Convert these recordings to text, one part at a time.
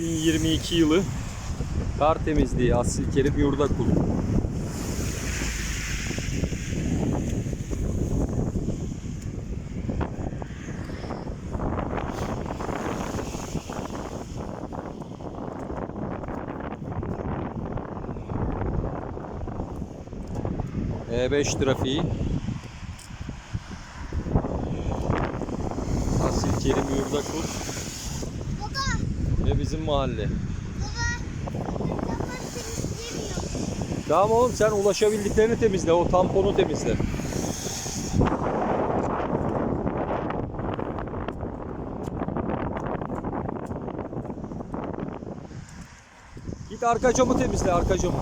2022 yılı kar temizliği Asil Kerim Yurdakul. E5 trafiği Asil Kerim Yurdakul Ve bizim mahalle. Tamam oğlum sen ulaşabildiklerini temizle. O tamponu temizle. Git arka camı temizle arka camı.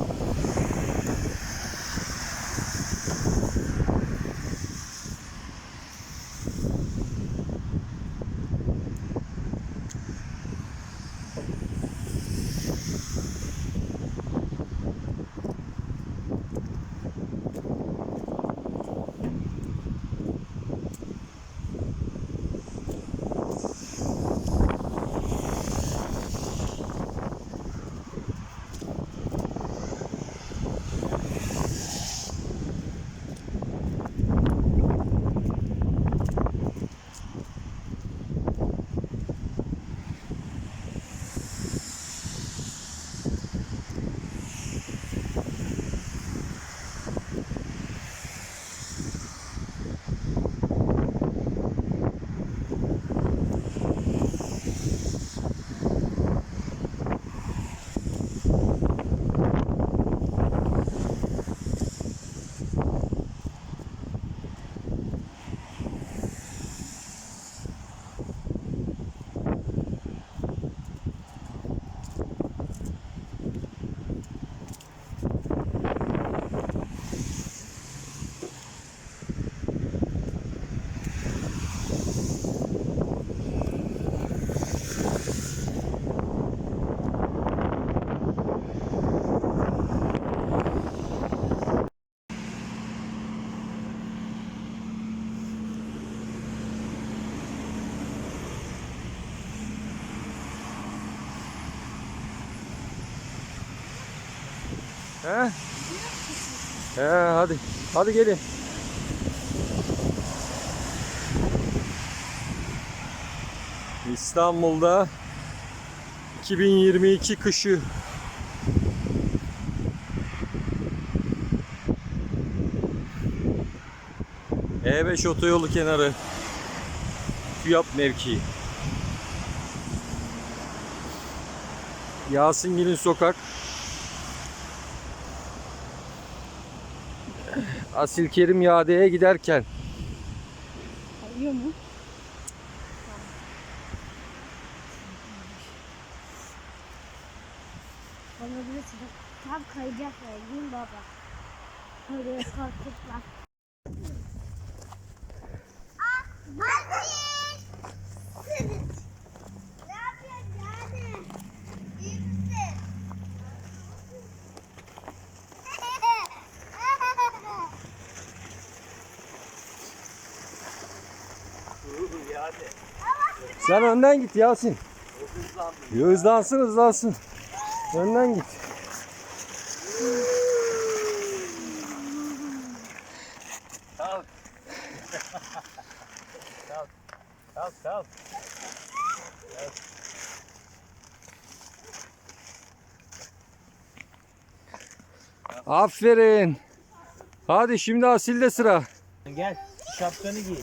He? He hadi. Hadi gelin. İstanbul'da 2022 kışı E5 otoyolu kenarı TÜYAP mevkii Yasingil'in sokak Asil Kerim Yade'ye giderken Kayıyor mu? Olabilirsin. Tam kayacaklar değil mi baba? Öyle korkutma. Ah, Aziz! Ne yapıyorsun? Sen önden git Yasin. Hızlansın hızlansın. Önden git. Kalk. kalk. Kalk kalk. Aferin. Hadi şimdi Asil'de sıra. Gel şapkanı giy.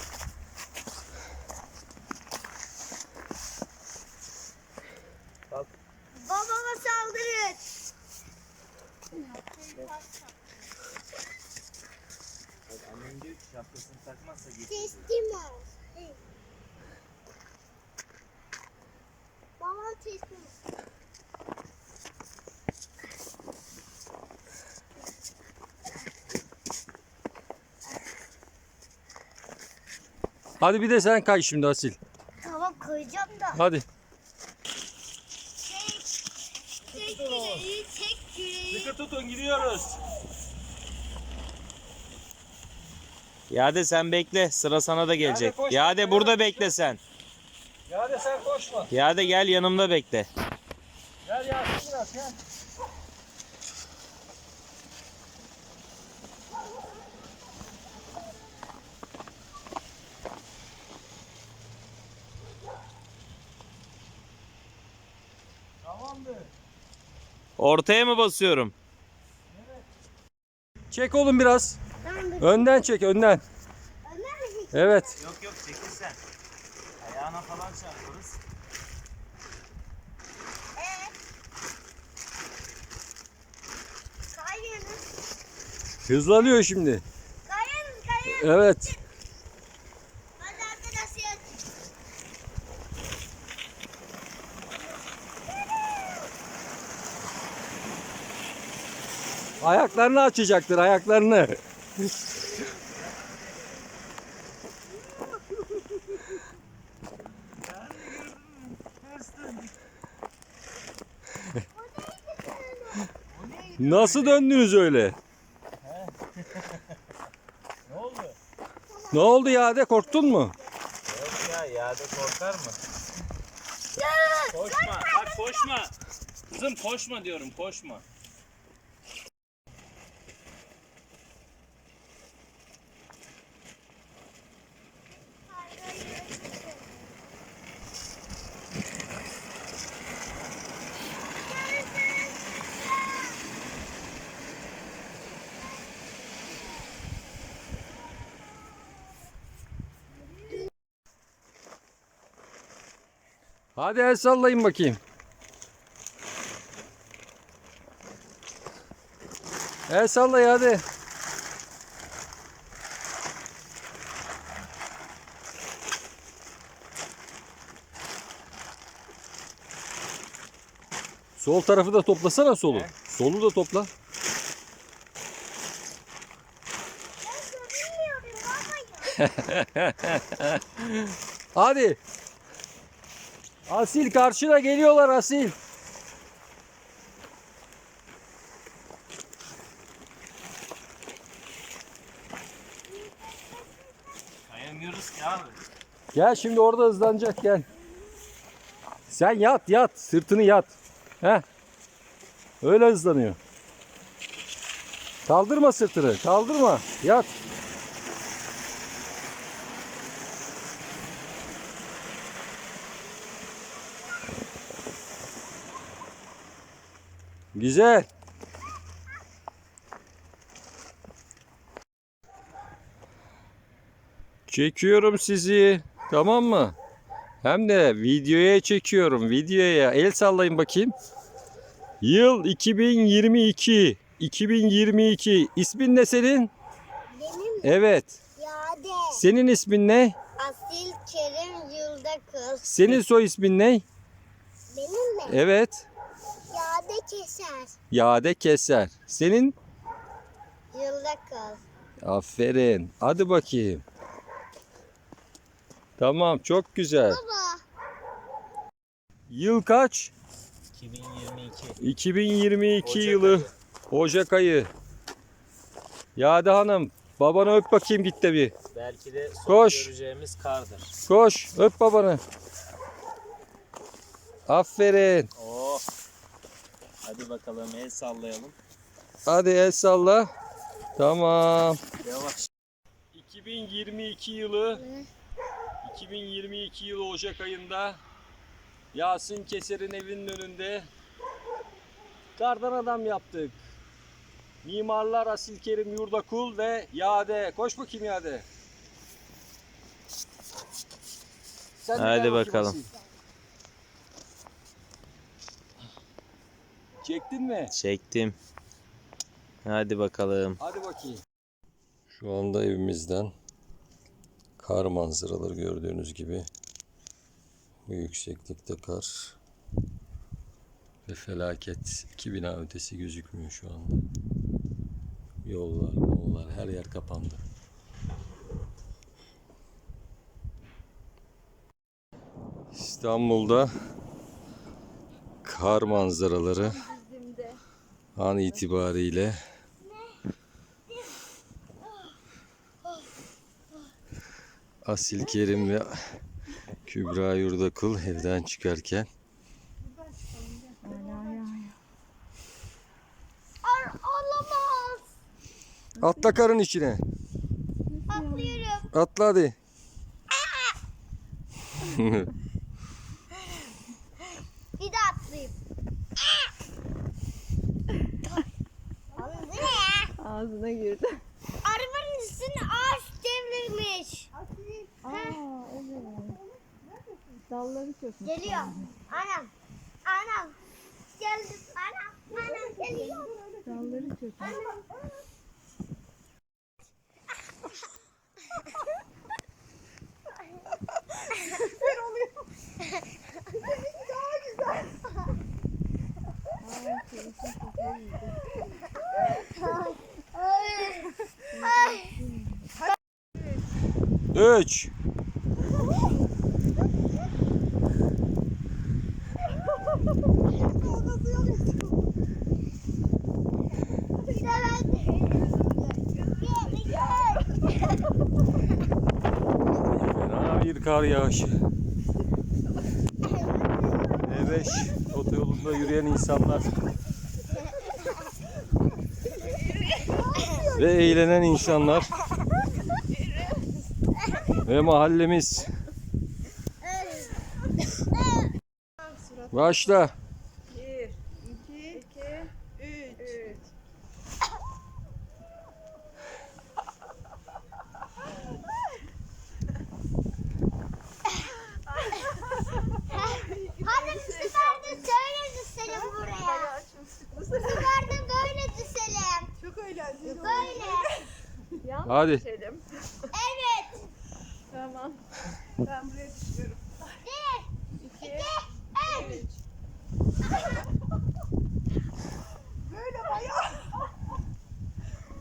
Şapkasını takmazsa git. Teslim ol. Babam teslim ol. Hadi bir de sen kay şimdi Asil. Tamam koyacağım da. Hadi. Yade sen bekle sıra sana da gelecek. Yade koş. Yade burada bekle sen. Ya de sen koşma. Yade gel yanımda bekle. Gel Yasin biraz gel. Tamamdır. Ortaya mı basıyorum? Çek oğlum biraz. Önden çek önden. Ömer mi? Evet. Yok yok çekil sen. Ayağına falan çarparız. Evet. Kayıyoruz. Hızlanıyor şimdi. Kayıyoruz kayıyoruz. Evet. Hadi arkadaşlar. Ayaklarını açacaktır ayaklarını. Nasıl döndünüz öyle? Ne oldu? Ne oldu ya de korktun mu? Yok ya yağda korkar mı? Koşma bak koşma. Kızım koşma diyorum koşma. Hadi el sallayın bakayım. El sallay hadi. Sol tarafı da toplasana solu. He? Solu da topla. Hadi. Asil karşına geliyorlar Asil. Kayamıyoruz ki abi. Gel şimdi orada hızlanacak gel. Sen yat yat sırtını yat. Heh. Öyle hızlanıyor. Kaldırma sırtını kaldırma yat. Güzel. Çekiyorum sizi. Tamam mı? Hem de videoya çekiyorum. Videoya. El sallayın bakayım. Yıl 2022. 2022. İsmin ne senin? Benim Evet. Yade. Senin ismin ne? Asil Kerim Yılda Kız. Senin soy ismin ne? Benim mi? Evet. Yade Keser. Yade Keser. Senin? Yılda Kız. Aferin. Hadi bakayım. Tamam çok güzel. Baba. Yıl kaç? 2022. 2022 Ocak yılı. ayı. Ocak ayı. Yade Hanım babanı öp bakayım git de bir. Belki de son Koş. göreceğimiz kardır. Koş öp babanı. Aferin. Oh. Hadi bakalım el sallayalım. Hadi el salla. Tamam. Yavaş. 2022 yılı 2022 yılı Ocak ayında Yasin Keser'in evinin önünde kardan adam yaptık. Mimarlar Asil Kerim Yurdakul ve Yade. Koş bakayım Yade. Sen de Hadi gel bakayım bakalım. Asil. Çektin mi? Çektim. Hadi bakalım. Hadi bakayım. Şu anda evimizden kar manzaraları gördüğünüz gibi bu yükseklikte kar ve felaket. iki bina ötesi gözükmüyor şu anda. Yollar, mollar her yer kapandı. İstanbul'da kar manzaraları an itibariyle Asil Kerim ve Kübra Yurdakul evden çıkarken Olamaz. Atla karın içine. Atlıyorum. Atla hadi. Ağzına girdi. Arabanın üstüne ağaç devrilmiş. Aa evet. Dalları çökmüş. Geliyor. Anam. Anam. Geldim. Anam. Anam geliyor. Dalları çökmüş. Anam. 3 Bir kar yağışı. E5 otoyolunda yürüyen insanlar. Ve eğlenen insanlar ve mahallemiz. Başla. Bir, iki, iki, üç. Hadi bu sefer de şöyle buraya. Bu sefer de böyle düşelim. Çok eğlenceli. Böyle. Hadi. Tamam. Ben buraya düşüyorum. Bir, iki, üç. Böyle bayağı.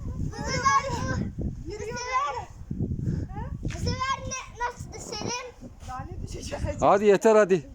Bu sefer bu. Bu sefer. Ne, nasıl düşelim? Daha ne düşeceğiz? Hadi yeter hadi.